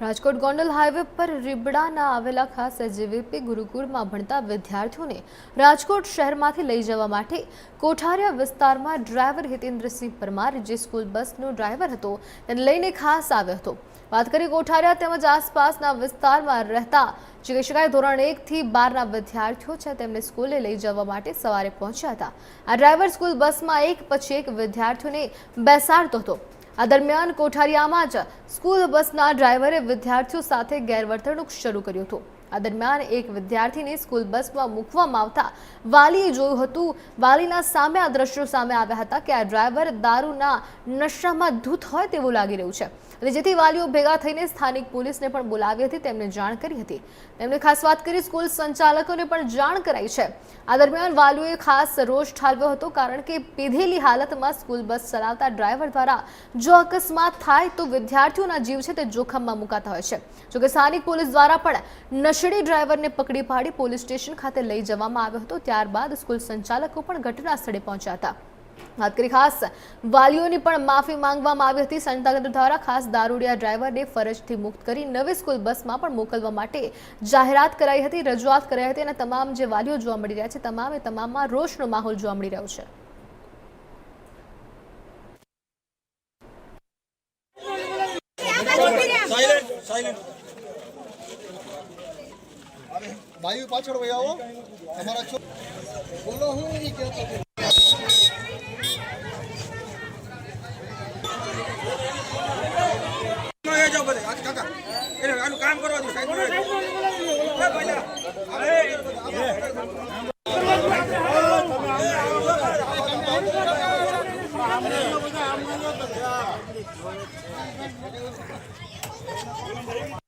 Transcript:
Rajkot Gondal highway પર રીબડાના આવેલા ખાસ એજીવીપી ગુરુકુળમાં ભણતા વિદ્યાર્થીઓને રાજકોટ શહેરમાંથી લઈ જવા માટે કોઠારિયા વિસ્તારમાં ડ્રાઈવર હિતેન્દ્રસિંહ પરમાર, જે સ્કૂલ બસનો ડ્રાઈવર હતો, તેને લઈને ખાસ આવ્યો હતો. વાત કરી કોઠારિયા તેમજ આસપાસના વિસ્તારમાં રહેતા જે શકાય ધોરણ એકથી બારના વિદ્યાર્થીઓ છે, તેમને સ્કૂલે લઈ જવા માટે સવારે પહોંચ્યા હતા. આ ડ્રાઈવર સ્કૂલ બસમાં એક પછી એક વિદ્યાર્થીઓને બેસાડતો હતો. આ દરમિયાન કોઠારિયામાં જ સ્કૂલ બસના ડ્રાઈવરે વિદ્યાર્થીઓ સાથે ગેરવર્તણૂક શરૂ કર્યું હતું. આ દરમિયાન એક વિદ્યાર્થીને સ્કૂલ બસમાં મૂકવામાં આવતા વાલીએ જોયું હતું, વાલીના સામે આ દ્રશ્યો સામે આવ્યા હતા કે આ ડ્રાઈવર દારૂના નશામાં ધૂત હોય તેવું લાગી રહ્યું છે. અને જેથી વાલીઓ ભેગા થઈને સ્થાનિક પોલીસને પણ બોલાવી હતી, તેમને જાણ કરી હતી. તેમણે ખાસ વાત કરી, સ્કૂલ સંચાલકોને પણ જાણ કરાઈ છે. આ દરમિયાન વાલીઓએ ખાસ રોષ ઠાલવ્યો હતો કારણ કે પીધેલી હાલતમાં સ્કૂલ બસ ચલાવતા ડ્રાઈવર દ્વારા જો અકસ્માત થાય તો વિદ્યાર્થીઓના જીવ છે તે જોખમમાં મુકાતા હોય છે. જોકે સ્થાનિક પોલીસ દ્વારા પણ નશેડી ડ્રાઈવરને પકડી પાડી પોલીસ સ્ટેશન ખાતે લઈ જવામાં આવ્યો હતો. ત્યારબાદ સ્કૂલ સંચાલકો પણ ઘટના સ્થળે પહોંચ્યા હતા. ખાસ વાલીઓની પણ માફી માંગવામાં આવી હતી. સંચાલકો દ્વારા ખાસ દારૂડિયા ડ્રાઈવરને ફરજથી મુક્ત કરી નવી સ્કૂલ બસમાં પણ મોકલવા માટે જાહેરાત કરાઈ હતી, રજૂઆત કરાઈ હતી અને તમામ જે વાલીઓ જોવા મળી રહ્યા છે, તમામે તમામમાં રોષનો માહોલ જોવા મળી રહ્યો છે. साइलेंट साइलेंट भाई पाछड़ भैया वो हमारा बोलो हूँ ये क्या Thank you. ごめんね。